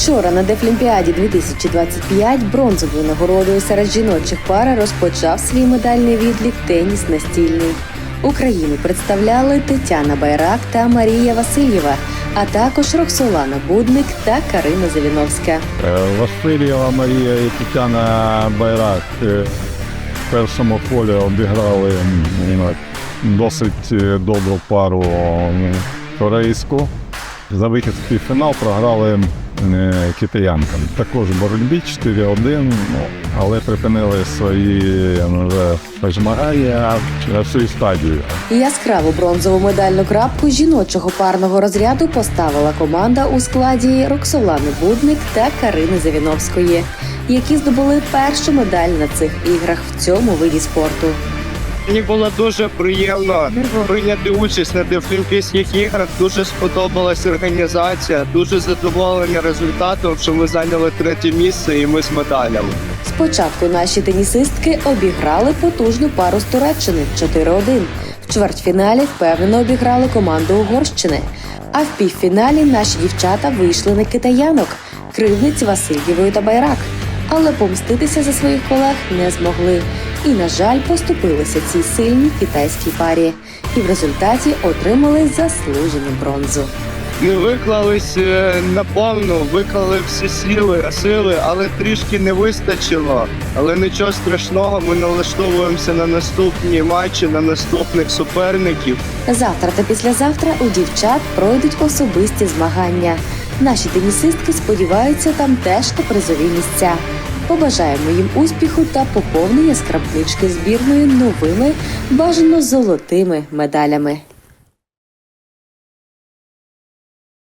Вчора на Дефлімпіаді 2025 бронзовою нагородою серед жіночих пар розпочав свій медальний відлік теніс настільний. Україну представляли Тетяна Байрак та Марія Васильєва, а також Роксолана Будник та Карина Завіновська. Е, Васильєва Марія і Тетяна Байрак е, в першому полі обіграли досить е, добру пару корейську. За вихід в півфінал програли китаянкам. Також боротьбі 4-1, ну, але припинили свої вже змагання на всю стадію. Яскраву бронзову медальну крапку жіночого парного розряду поставила команда у складі Роксолани Будник та Карини Завіновської, які здобули першу медаль на цих іграх в цьому виді спорту. Мені було дуже приємно прийняти участь на Дефлімпійських іграх. Дуже сподобалась організація, дуже задоволені результатом, що ми зайняли третє місце і ми з медалями. Спочатку наші тенісистки обіграли потужну пару з Туреччини 4-1. В чвертьфіналі впевнено обіграли команду Угорщини. А в півфіналі наші дівчата вийшли на китаянок кривниць Васильєвою та Байрак. Але помститися за своїх колег не змогли. І, на жаль, поступилися цій сильній китайській парі. І в результаті отримали заслужену бронзу. Ми виклались е, наповну, виклали всі сили, сили, але трішки не вистачило. Але нічого страшного, ми налаштовуємося на наступні матчі, на наступних суперників. Завтра та післязавтра у дівчат пройдуть особисті змагання. Наші тенісистки сподіваються там теж на призові місця. Побажаємо їм успіху та поповнення скрабнички збірної новими, бажано золотими медалями.